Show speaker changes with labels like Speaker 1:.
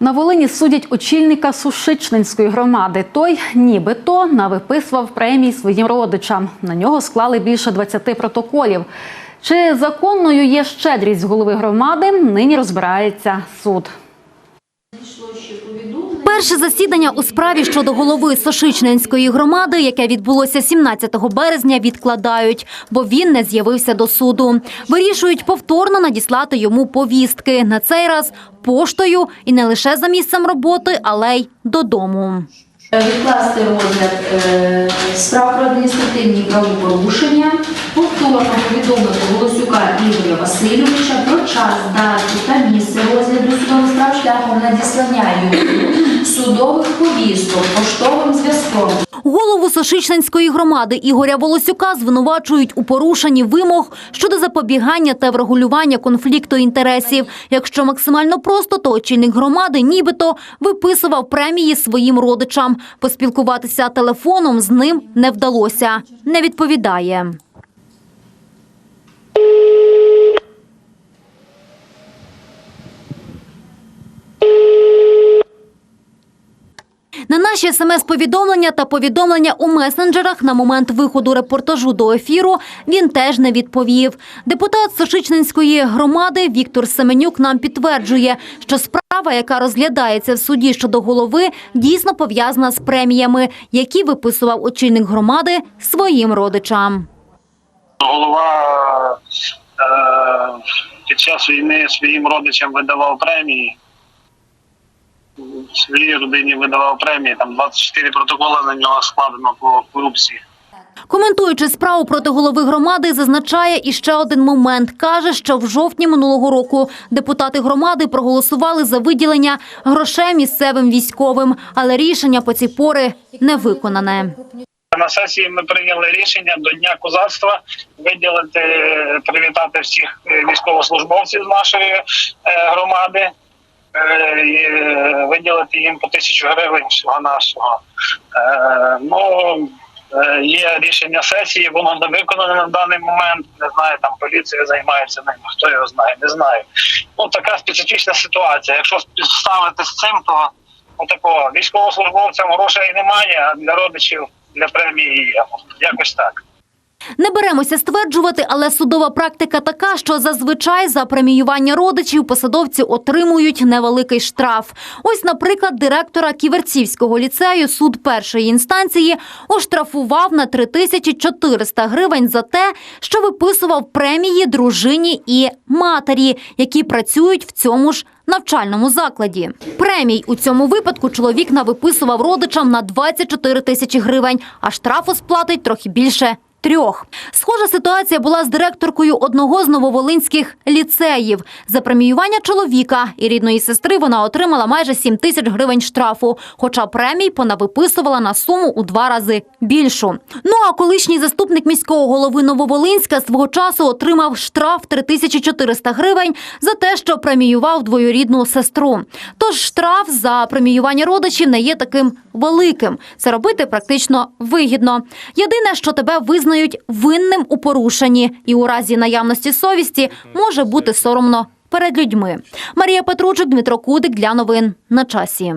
Speaker 1: На Волині судять очільника Сушичненської громади. Той нібито навиписував премії своїм родичам. На нього склали більше 20 протоколів. Чи законною є щедрість голови громади, нині розбирається суд.
Speaker 2: Перше засідання у справі щодо голови Сошичненської громади, яке відбулося 17 березня, відкладають, бо він не з'явився до суду. Вирішують повторно надіслати йому повістки. На цей раз поштою і не лише за місцем роботи, але й додому.
Speaker 3: Відкласти розгляд е, справ про адміністративні правопорушення, повторно повідомити Голосюка Ігоря Васильовича про час, дату та місце розгляду судових справ шляхом надіслання йому судових повісток поштовим зв'язком.
Speaker 2: Голову Сошичненської громади Ігоря Волосюка звинувачують у порушенні вимог щодо запобігання та врегулювання конфлікту інтересів. Якщо максимально просто, то очільник громади нібито виписував премії своїм родичам. Поспілкуватися телефоном з ним не вдалося. Не відповідає. На наші смс-повідомлення та повідомлення у месенджерах на момент виходу репортажу до ефіру він теж не відповів. Депутат Сошичненської громади Віктор Семенюк нам підтверджує, що справа, яка розглядається в суді щодо голови, дійсно пов'язана з преміями, які виписував очільник громади своїм родичам.
Speaker 4: голова е, під час війни своїм родичам видавав премії. Своїй родині видавав премії, там 24 протоколи на нього складено по корупції.
Speaker 2: Коментуючи справу проти голови громади, зазначає іще один момент. Каже, що в жовтні минулого року депутати громади проголосували за виділення грошей місцевим військовим, але рішення по цій пори не виконане.
Speaker 4: На сесії ми прийняли рішення до Дня козацтва виділити, привітати всіх е, військовослужбовців з нашої е, громади, і виділити їм по тисячу гривень всього нашого. Ну, е, є рішення сесії, воно не виконане на даний момент. Не знаю, там поліція займається ним, хто його знає, не знаю. Ну, така специфічна ситуація. Якщо співставити з цим, то отакого військовослужбовцям грошей немає, а для родичів для премії є. Якось так.
Speaker 2: Не беремося стверджувати, але судова практика така, що зазвичай за преміювання родичів посадовці отримують невеликий штраф. Ось, наприклад, директора Ківерцівського ліцею суд першої інстанції оштрафував на 3400 гривень за те, що виписував премії дружині і матері, які працюють в цьому ж навчальному закладі. Премій у цьому випадку чоловік навиписував родичам на 24 тисячі гривень, а штрафу сплатить трохи більше трьох. Схожа ситуація була з директоркою одного з нововолинських ліцеїв. За преміювання чоловіка і рідної сестри вона отримала майже 7 тисяч гривень штрафу, хоча премій понавиписувала на суму у два рази більшу. Ну а колишній заступник міського голови Нововолинська свого часу отримав штраф 3400 гривень за те, що преміював двоюрідну сестру. Тож штраф за преміювання родичів не є таким великим. Це робити практично вигідно. Єдине, що тебе визнають винним у порушенні, і у разі наявності совісті може бути соромно перед людьми. Марія Петручик, Дмитро Кудик для новин на часі.